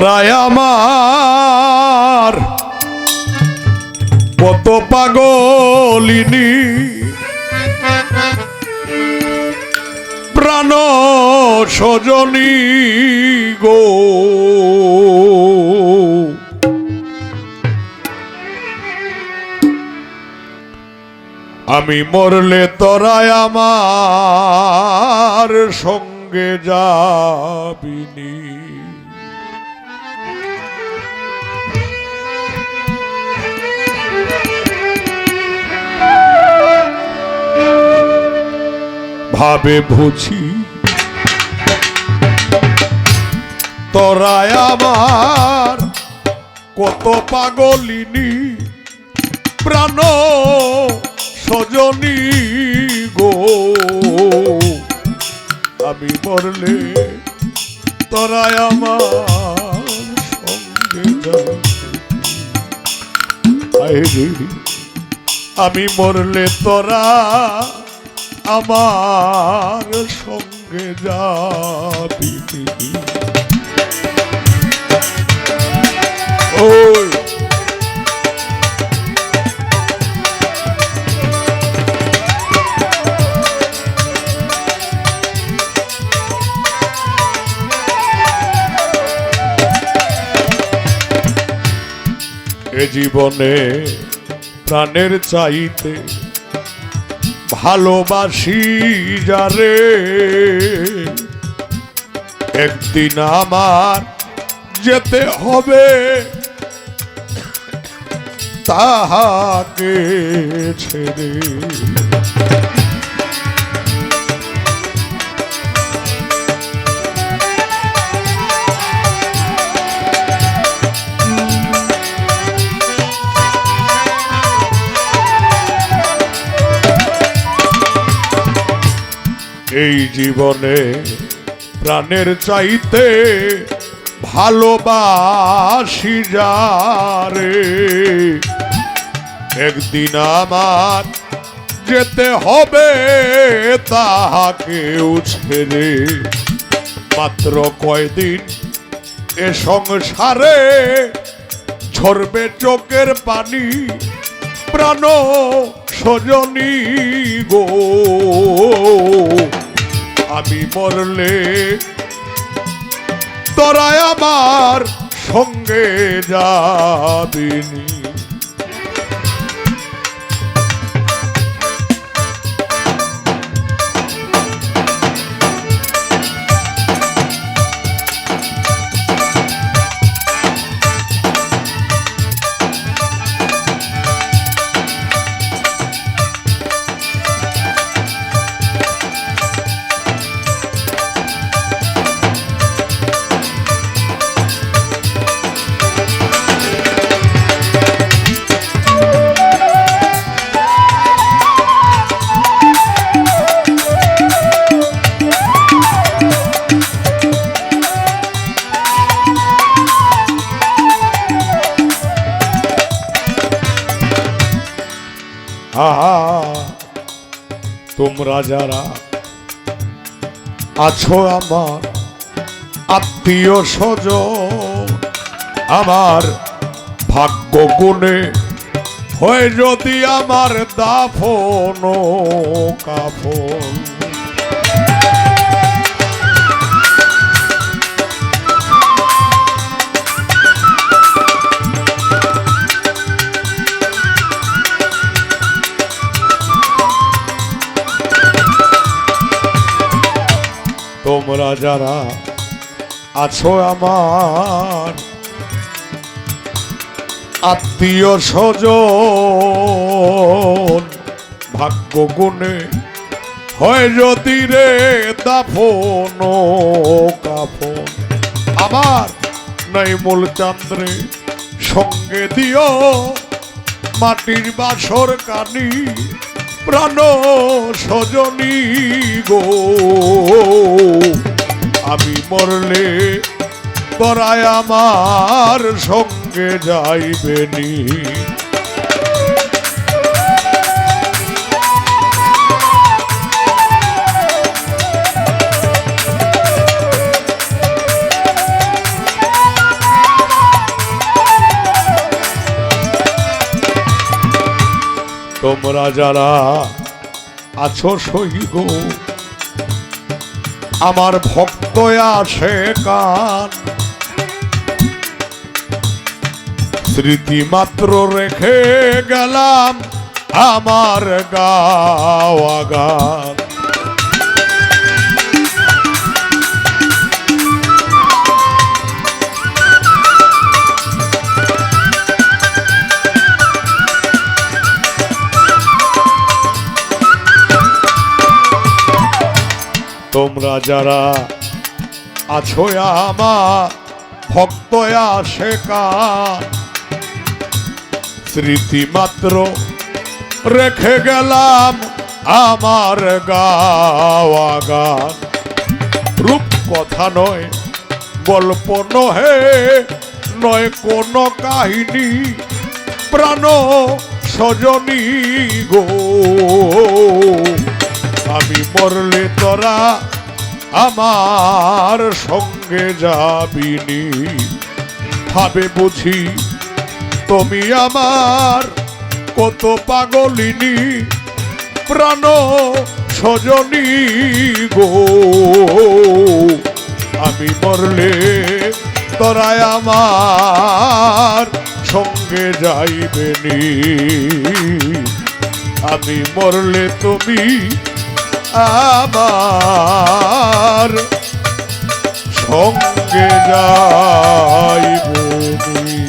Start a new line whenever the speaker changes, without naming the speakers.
রায় আমার। কত পাগলিনী। প্রাণ সজনী গো। আমি মরলে তোরাই আমার সঙ্গে যাবিনি। ভাবে বুঝি। তোরাই আমার কত পাগলিনী, প্রাণ সজনী গো। আমি মরলে তোরাই আমার সঙ্গে আমি মরলে তোরা আমার সঙ্গে যাবি ওই। এ জীবনে প্রাণের চাইতে ভালোবাসি যারে। একদিন আমার যেতে হবে তাহাকে ছেড়ে। এই জীবনে প্রাণের চাইতে ভালোবাসি যারে একদিন আমার যেতে হবে তাহাকেও ছেড়ে মাত্র কয়দিন এ সংসারে ঝরবে চোখের পানি, প্রাণ সজনী গো। আমি মরলে তোরা আমার সঙ্গে যাবিনি। যারা আছো আমার আত্মীয় সজ আমার ভাগ্য গুণে হয়ে যদি আমার দাফন কাফন। তোমরা যারা আছো আমার আত্মীয় স্বজন, ভাগ্য গুণে হয় যদি রে দাফন কাফন। আমার নাই মূল চান্দ্রে সঙ্গে দিও, মাটির বাসর কানি প্রাণ সজনী গো। আমি মরলে পরায় আমার সঙ্গে যাইবেনি তোমরা যারা আছো সহিগ আমার ভক্ত আসে কান স্মৃতি মাত্র রেখে গেলাম আমার গাওয়া গান। তোমরা যারা আছো আমার ভক্ত আসে কান স্মৃতি মাত্র রেখে গেলাম আমার গাওয়া গান। রূপ কথা নয়, গল্প নহে, নয় কোন কাহিনী, প্রাণ সজনী গো। আমি মরলে তোরা আমার সঙ্গে যাবিনি। ভাবে বুঝি তুমি আমার কত পাগলিনী, প্রাণ সজনী গো। আমি মরলে তোরাই আমার সঙ্গে যাইবেনি। আমি মরলে তুমি আমার সঙ্গে যাইবেনি